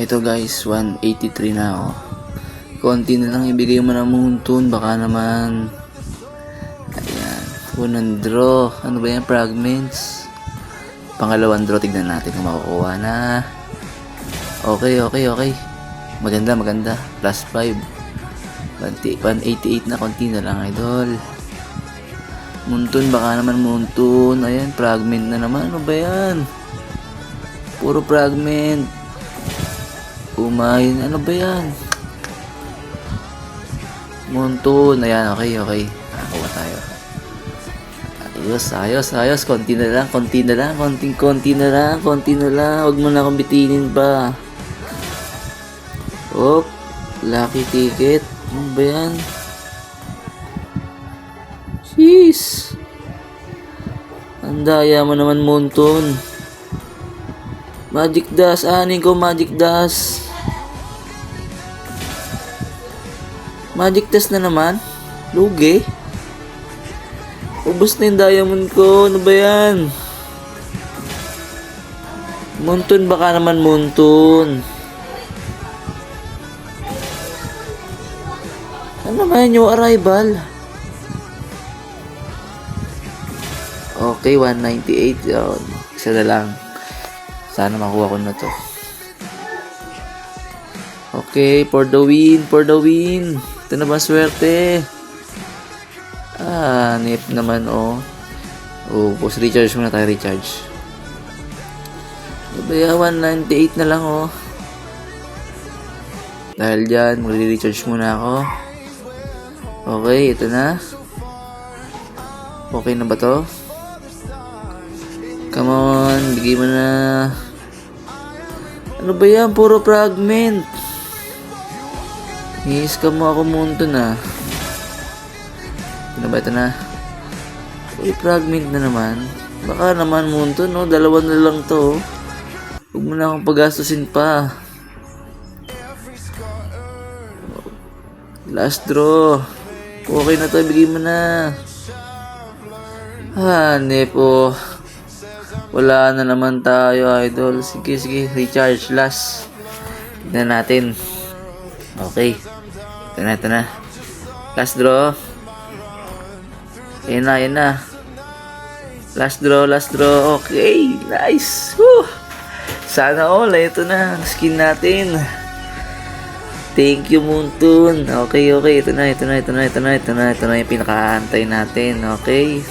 Ito guys, 183 na ako. Konti na lang ibigay mo na Moontune, baka naman... Ayan, unang draw. Ano ba yan? Fragments. Pangalawang draw, tignan natin kung makukuha na. Okay, okay, okay. Maganda, maganda. Plus 5. 188 na, konti na lang, idol. Muntun, baka naman muntun. Ayan, fragment na naman. Ano ba yan? Puro fragment. Kumain. Ano ba yan? Muntun. Ayan, okay, okay. Nakakuha tayo. Ayos, ayos, ayos. Konti na lang, konti na lang, konting konti na lang, konti na lang. Huwag mo na akong bitinin pa. Oh, lucky ticket. Ano ba yan? Jeez. Ang daya mo naman, Monton. Magic Dust. Anin ko, Magic Dust. Magic Dust na naman. Lugi. Ubus na yung diamond ko. Ano ba yan? Monton baka naman Monton. Ano naman yung arrival? Okay, 198 yun. Isa na lang. Sana makuha ko na to. Okay, for the win, for the win. Ito na ba swerte? Ah, nip naman oh. Oh, post recharge muna tayo, recharge. Diba 198 na lang oh. Dahil dyan, magre-recharge muna ako. Okay, ito na. Okay na ba to? Come on, bigay mo na. Ano ba yan? Puro fragment. I-scam mo ako munto na. Ano ba ito na? Uy, fragment na naman. Baka naman munto, no? Dalawa na lang to. Huwag mo na akong pagastusin pa. Last draw. Okay na to, bigay mo na. Hanep, oh. Wala na naman tayo, idol. Sige, sige. Recharge last. Tignan natin. Okay. Ito na, ito na. Last draw. Ayan na, ayan na. Last draw, last draw. Okay. Nice. Woo. Sana all. Ito na. Skin natin. Thank you, Moontun. Okay, okay. Ito na, ito na, ito na, ito na, ito na. Ito na yung pinakaantay natin. Okay.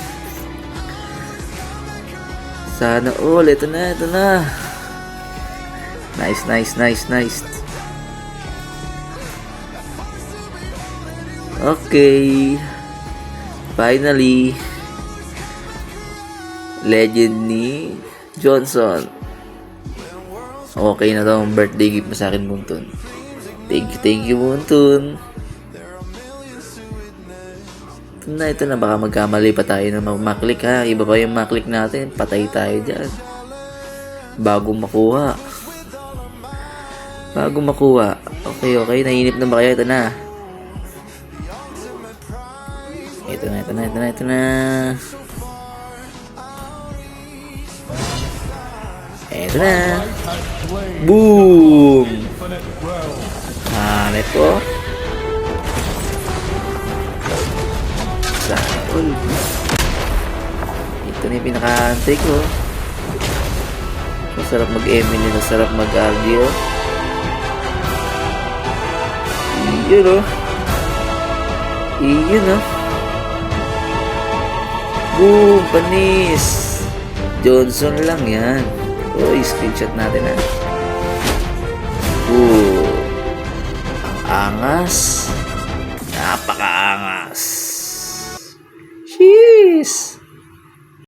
Sana all. Ito na, ito na. Nice, nice, nice, nice. Okay. Finally. Legend ni Johnson. Okay na ang birthday gift mo sa akin, Muntun. Thank you, thank you, Muntun. Ito na, ito na. Baka magkamali pa tayo na maklik ha. Iba pa yung maklik natin. Patay tayo dyan. Bago makuha. Bago makuha. Okay, okay. Nainip na ba kayo? Ito na. Ito na, ito na, ito na, ito na. Ito na. Boom! Hanep po. Sakol. Ito na yung pinakaantay ko. Masarap mag-Emily, masarap mag-argue. Iyon oh. Iyon oh. Boom! Panis! Johnson lang yan. Uy, screenshot natin ha. Boom! Ang angas.